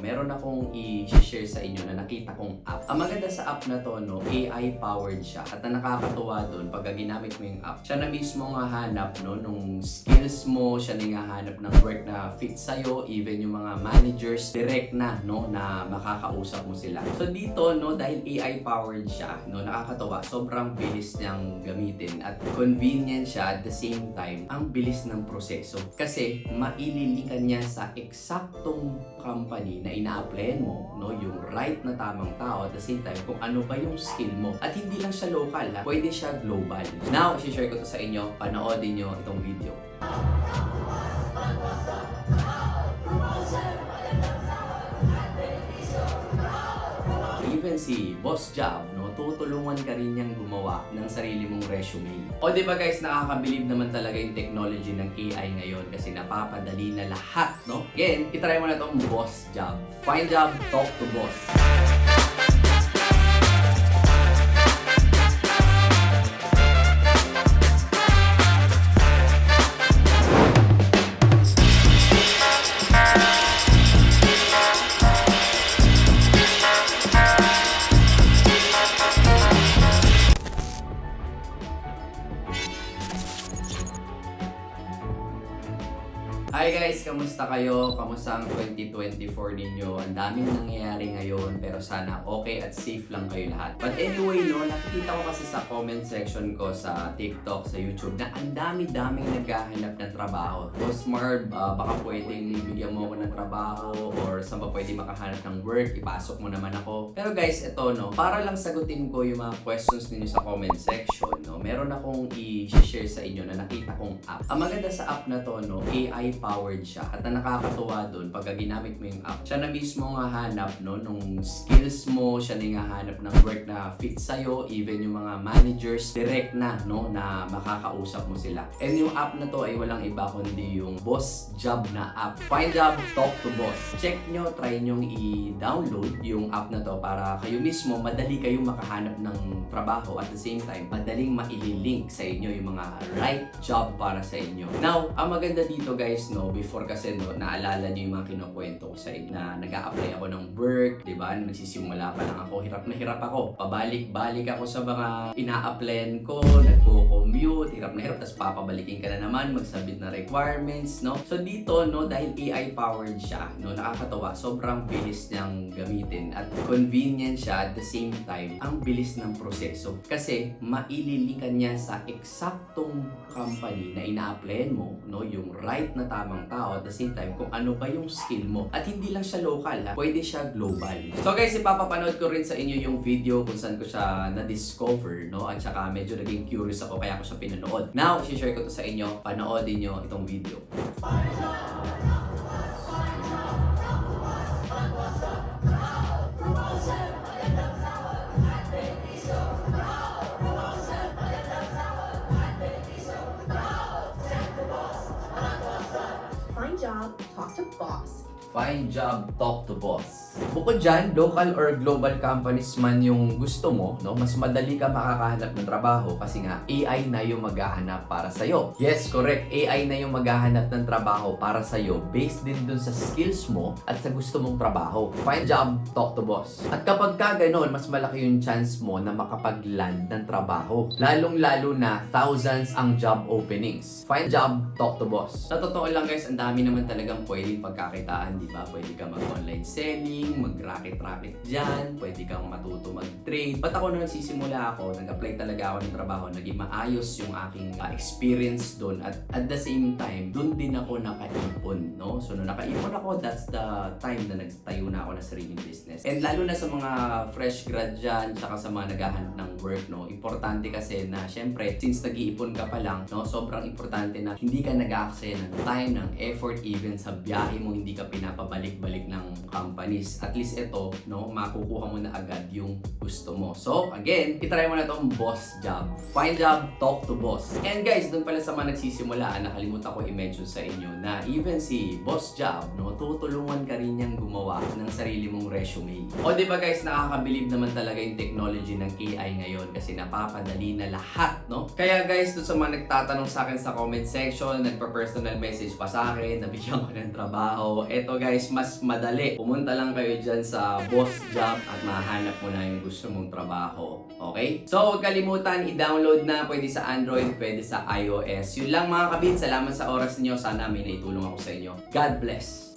meron akong i-share sa inyo na nakita kong app. Ang maganda sa app na to, no, AI powered siya. At ang nakakatuwa doon, pag ginamit mo yung app, siya na mismo nga hanap no, nung skills mo, siya na nga hanap ng work na fit sa'yo, even yung mga managers, direct na, no, na makakausap mo sila. So dito, no, dahil AI powered siya, no, nakakatuwa, sobrang bilis niyang gamitin at convenient siya at the same time, ang bilis ng proseso. Kasi maililikan niya sa eksaktong company na ina-applyan mo, no, yung right na tamang tao at the same time kung ano ba yung skill mo. At hindi lang siya local, ha? pwede siya global. Now, i-share ko to sa inyo, panoodin nyo itong video. Even si Boss Job, no, tutulungan ka rin niyang gumawa ng sarili mong resume. O di ba guys, nakakabilib naman talaga yung technology ng AI ngayon kasi napapadali na lahat, no? Again, itry mo na tong Boss Job. Find job, talk to boss. Hi guys, kamusta kayo? Kamusta ang 2024 ninyo? Ang daming nangyayari ngayon pero sana okay at safe lang kayo lahat. But anyway, no, nakikita ko kasi sa comment section ko sa TikTok, sa YouTube na ang dami-daming naghahanap ng trabaho. Boss Marv, ah, baka pwedeng bigyan mo ako ng trabaho or saan ba pwede makahanap ng work, ipasok mo naman ako. Pero guys, ito no, para lang sagutin ko yung mga questions ninyo sa comment section, no, meron akong i-share sa inyo na nakita kong app. Ang maganda sa app na to, no, AI powered siya. At ang nakakatuwa doon, pag ginamit mo yung app, siya na mismo nga hanap, no, nung skills mo, siya na nga hanap ng work na fit sa'yo, even yung mga managers, direct na, no, na makakausap mo sila. And yung app na to ay walang iba kundi yung Boss Job na app. Find Job, Talk to Boss. Check nyo, try nyo i-download yung app na to para kayo mismo, madali kayong makahanap ng trabaho at the same time, madaling maililink sa inyo yung mga right job para sa inyo. Now, ang maganda dito guys, no, before kasi no, naalala nyo yung mga kinukwento ko sa inyo na nag apply ako ng work, di ba? Nagsisimula pa lang ako, hirap na hirap ako. Pabalik-balik ako sa mga ina-applyan ko, nagko-commute, papabalikin ka na naman, magsabit na requirements, no? So dito, no, dahil AI powered siya, no, nakakatawa, sobrang bilis niyang gamitin at convenient siya at the same time, ang bilis ng proseso. Kasi maililikan niya sa eksaktong company na ina-applyan mo, no, yung right na tamang tao at the same time kung ano ba yung skill mo. At hindi lang siya local, ha? pwede siya global. So guys, ipapapanood ko rin sa inyo yung video kung saan ko siya na-discover, no, at saka medyo naging curious ako kaya ko siya pinanood. Now, share ko to sa inyo, panoodin nyo itong video. Find job, talk to boss. Find job, talk to boss. Bukod dyan, local or global companies man yung gusto mo, no, mas madali ka makakahanap ng trabaho kasi nga AI na yung maghahanap para sa'yo. Yes, correct. AI na yung maghahanap ng trabaho para sa'yo based din dun sa skills mo at sa gusto mong trabaho. Find job, talk to boss. At kapag ka ganun, mas malaki yung chance mo na makapag-land ng trabaho. Lalong-lalo na thousands ang job openings. Find job, talk to boss. Sa totoo lang guys, ang dami naman talagang pwedeng pagkakitaan, di ba? Pwede ka mag-online selling, mag-racket-racket dyan, pwede kang matuto mag-trade. Ba't ako nung nagsisimula ako, nag-apply talaga ako ng trabaho, naging maayos yung aking uh, experience doon at at the same time, doon din ako nakaipon, no? So, nung nakaipon ako, that's the time na nagtayo na ako ng sariling business. And lalo na sa mga fresh grad dyan, tsaka sa mga naghahanap ng work, no? Importante kasi na, syempre, since nag-iipon ka pa lang, no? Sobrang importante na hindi ka nag-aaksaya ng time, ng effort, even sa biyahe mo, hindi ka pinapabalik-balik ng companies. At least ito, no? Makukuha mo na agad yung gusto mo. So, again, itry mo na tong boss job. Find job, talk to boss. And guys, doon pala sa mga nagsisimula, nakalimutan ko i-mention sa inyo na even si boss job, no, tutulungan ka rin niyang gumawa ng sarili mong resume. O di ba guys, nakakabilib naman talaga yung technology ng AI ngayon kasi napapadali na lahat, no? Kaya guys, doon sa mga nagtatanong sa akin sa comment section, nagpa-personal message pa sa akin, nabigyan ko ng trabaho. Eto guys, mas madali. pumunta lang kayo dyan sa Boss Job at mahanap mo na yung gusto mong trabaho. Okay? So, huwag kalimutan, i-download na. Pwede sa Android, pwede sa iOS. Yun lang mga kabin. Salamat sa oras niyo. Sana may naitulong ako sa inyo. God bless!